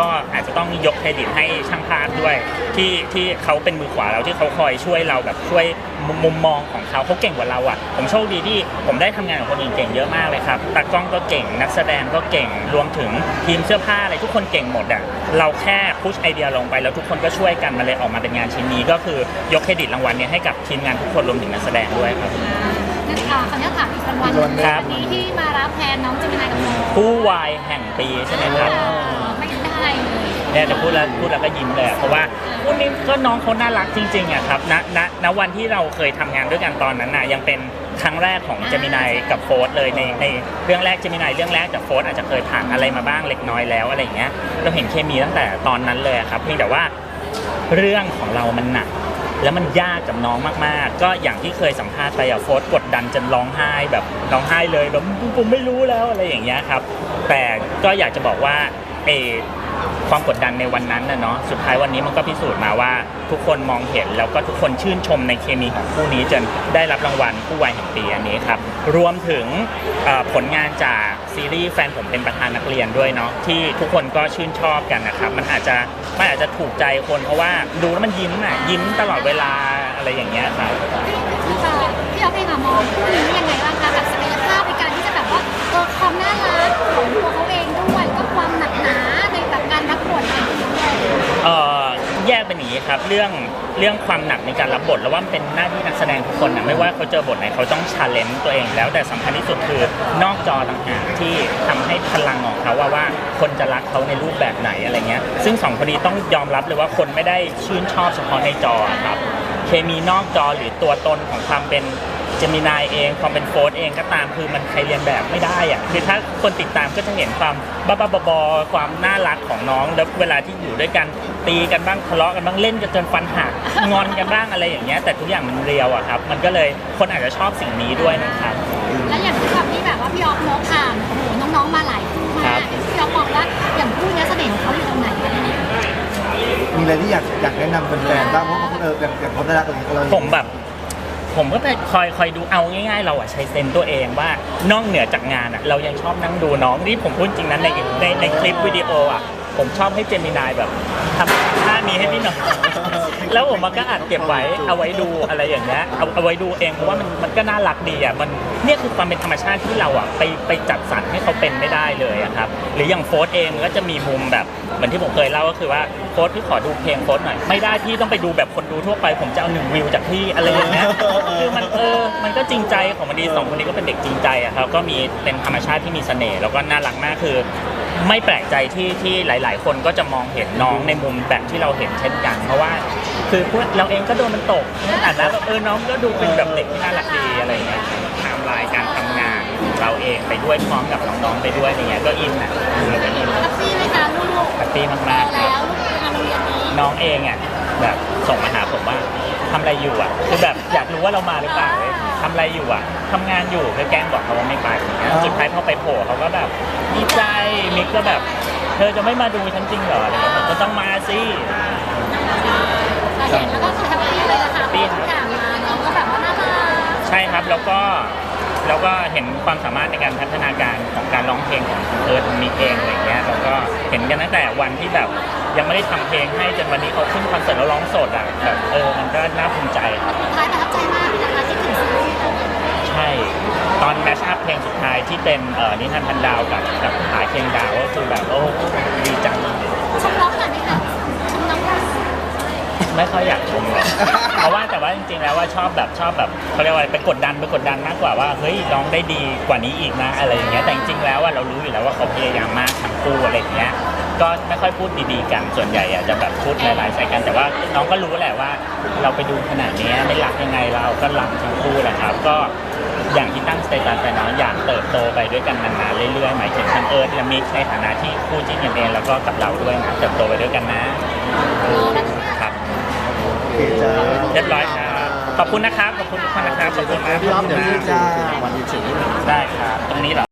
ก็อาจจะต้องยกเครดิตให้ช่างภาพด้วย ที่ที่เขาเป็นมือขวาเราที่เขาคอยช่วยเราแบบช่วยมุมมุมมองของเขาเขาเก่งกว่าเราอะ ผมโชคดีที่ผมได้ทำงานกับคนอื่นเก่งเยอะมากเลยครับตากล้องก็เก่งนักแสดงก็เก่งรวมถึงทีมเสื้อผ้าอะไรทุกคนเก่งหมดอะเราแค่พุชไอเดียลงไปแล้วทุกคนก็ช่วยกันมาเลยออกมาเป็นงานชิ้นนี้ ก็คือยกเครดิตรางวัลเนี้ให้กับทีมงานทุกคนรวมถึงนักแสดงด้วยครับนั่นค่ะขออนุญาตถามอีกรางวัลหนึ่งครับวันนี้ที่มารับแทนน้องเจมินายกับน้องผู้วายแห่งปีใช่ไหมครับเออ ไม่ได้เลย เนี่ยจะพูดแล้วพูดแล้วก็ยิ้มเลยอะเพราะว่าวันนี้ก็น้องเขาน่ารักจริงๆอะครับณณณวันที่เราเคยทำงานด้วยกันตอนนั้นน่ะยังเป็นครั้งแรกของเจมินายกับโฟร์เลยในในเรื่องแรกเจมินายเรื่องแรกจากโฟร์อาจจะเคยผ่านอะไรมาบ้างเล็กน้อยแล้วอะไรอย่างเงี้ยเราเห็นเคมีตั้งแต่ตอนนั้นเลยอะครับเพียงแต่ว่า เรื่องของเรามันหนัก แล้วมันยากกับน้องมากๆ ก็อย่างที่เคยสัมภาษณ์ไปอะโฟร์กดดันจนร้องไห้แบบร้องไห้เลยแบบผมไม่รู้แล้วอะไรอย่างเงี้ยครับ แต่ก็อยากจะบอกว่าเออ ความกดดันในวันนั้นนะเนาะสุดท้ายวันนี้มันก็พิสูจน์มาว่าทุกคนมองเห็นแล้วก็ทุกคนชื่นชมในเคมีของคู่นี้จนได้รับรางวัลผู้วัยแห่งปีอันนี้ครับรวมถึงผลงานจากซีรีส์แฟนผมเป็นประธานนักเรียนด้วยเนาะที่ทุกคนก็ชื่นชอบกันนะครับมันอาจจะมันอาจจะถูกใจคนเพราะว่าดูแล้วมันยิ้มอะยิ้มตลอดเวลาอะไรอย่างเงี้ยครับพี่ค่ะพี่เอาไปมองคู่นี้ยังไงบ้างคะแบบศักยภาพในการที่จะแบบว่าเออความน่ารักของตัวเขา รับเรื่องเรื่องความหนักในการรับบทแล้วว่ามันเป็นหน้าที่นักแสดงทุกคนนะไม่ว่าเขาเจอบทไหนเขาต้องชาเลนจ์ตัวเอง แล้วแต่สำคัญที่สุดคือนอกจอต่างหากที่ทำให้พลังของเขาว่าว่าคนจะรักเขาในรูปแบบไหนอะไรเงี้ย ซึ่งสองคนนี้ต้องยอมรับเลยว่าคนไม่ได้ชื่นชอบเฉพาะในจอครับเคมีนอกจอหรือตัวตนของความเป็น เจมินายเองความเป็นโฟร์เองก็ตามคือมันใครเรียนแบบไม่ได้อะคือถ้าคนติดตามก็จะเห็นความบ้าๆบอๆความน่ารักของน้องแล้วเวลาที่อยู่ด้วยกันตีกันบ้างทะเลาะกันบ้างเล่นกันจนฟันหักงอนกันบ้างอะไรอย่างเงี้ยแต่ทุกอย่างมันเรียวอะครับมันก็เลยคนอาจจะชอบสิ่งนี้ด้วยนะครับ และอย่างที่แบบที่แบบว่าพี่ออฟโนกผ่านโอ้โหน้องๆมาหลายคู่มาครักบพี่ออฟมองว่าอย่างคู่เนี้ยเสน่ห์ของเขาอยู่ตรงไหนอะไรเงี้ยมีอะไรที่อยากอยากแนะนำแฟนๆบ้างเพราะว่าเอออย่างอย่างเขาได้รักตรงนี้เรา ผมแบบ ผมก็ไปคอยคอยดูเอาง่ายๆ เราอะใช้เซนส์ตัวเองว่านอกเหนือจากงานอะเรายังชอบนั่งดูน้องนี่ผมพูดจริงนั้นในในในคลิปวิดีโออะ ผมชอบให้เจมินายแบบทำท่านี้ให้พี่หน่อยแล้วผมมันก็อัดเก็บไว้เอาไว้ดูอะไรอย่างเงี้ยเอาเอาไว้ดูเองเพราะว่ามันมันก็น่ารักดีอะมันเนี่ยคือความเป็นธรรมชาติที่เราอะไปไปจัดสรรให้เขาเป็นไม่ได้เลยอะครับหรืออย่างโฟสเองก็จะมีมุมแบบเหมือนที่ผมเคยเล่าก็คือว่าโฟสพี่ขอดูเพลงโฟสหน่อยไม่ได้พี่ต้องไปดูแบบคนดูทั่วไป ผมจะเอาหนึ่งวิวจากพี่อะไรอย่างเงี้ยคือมันเออมันก็จริงใจของมันดีสองคนนี้ก็เป็นเด็กจริงใจอะครับก็มีเป็นธรรมชาติที่มีเสน่ห์แล้วก็น่ารักมากคือ ไม่แปลกใจที่ที่หลาย ๆ คนก็จะมองเห็นน้องในมุมแบบที่เราเห็นเช่นกัน เพราะว่าคือพวกเราเองก็โดนมันตกในฐานะแบบเออน้องก็ดูเป็นแบบเด็กที่น่ารักดีอะไรอย่างเงี้ยไทม์ไลน์การทำงานของเราเองไปด้วยพร้อมกับน้องๆไปด้วยอย่างเงี้ยก็อินอะเราก็อินแฮปปี้ไหมคะลูกแฮปปี้ๆโตมากๆคแล้รับวลูกไปทำโรงเรียนนี้น้องเองอะแบบส่งมาหาผมว่าทำอะไรอยู่อะคือแบบอยากรู้ว่าเรามาหรือเปล่าเว้ย ทำอะไรอยู่อะทำงานอยู่คือแกล้งบอกเขาว่าไม่ไปอย่างเงี้ยสุดท้ายพอไปโผล่เขาก็แบบดีใจมิกก็แบบ เธอจะไม่มาดูฉันจริงเหรออะไรเงี้ยผมก็ต้องมาสิเราเห็นแล้วก็คือแฮปปี้เลยนะคะเพราะทุกอย่างมาน้องก็แบบว่าน่ารักใช่ครับแล้วก็แล้วก็เห็นความสามารถในการพัฒนาการของการร้องเพลงของเธอมีเองอะไรเงี้ยแล้วก็เห็นกันตั้งแต่วันที่แบบยังไม่ได้ทำเพลงให้จนวันนี้เขาขึ้นคอนเสิร์ตแล้วร้องสดอะแบบเออมันก็น่าภูมิใจครับ สุดท้ายประทับใจมากเลยนะคะที่ถึงซีรีส์ใช่ ตอนแมชอัพเพลงสุดท้ายที่เป็นเอ่อนิทานพันดาวกับกับหาเคียงดาวก็คือแบบโอ้ดีจังชมน้องหน่อยไหมคะชมน้องหน่อยไม่ค่อยอยากชมหรอกเพราะว่าแต่ว่าจริงๆแล้วว่าชอบแบบชอบแบบเขาเรียกว่าอะไรไปกดดันไปกดดันมากกว่าว่าเฮ้ยร้องได้ดีกว่านี้อีกนะอะไรอย่างเงี้ยแต่จริงๆแล้วว่าเรารู้อยู่แล้วว่าเขาพยายามมากทั้งคู่อะไรอย่างเงี้ยก็ไม่ค่อยพูดดีๆกันส่วนใหญ่อะจะแบบพูดหลายๆใส่กันแต่ว่าน้องก็รู้แหละว่า เราไปดูขนาดเนี้ยไม่รักยังไงเราก็รักทั้งคู่แหละครับ ก็ อย่างที่ตั้งสเตตัสไปเนาะอยากเติบโตไปด้วยกันนานๆเรื่อยๆหมายถึงทั้งเอิร์ธและมิกซ์ในฐานะที่คู่จิ้นกันเองแล้วก็กับเราด้วยนะเติบโตไปด้วยกันนะครับโอเคจ้าเรียบร้อยครับขอบคุณนะครับขอบคุณทุกคนนะครับขอบคุณมากพี่อ้อมเดี๋ยวพี่จะได้ครับตรงนี้เหรอ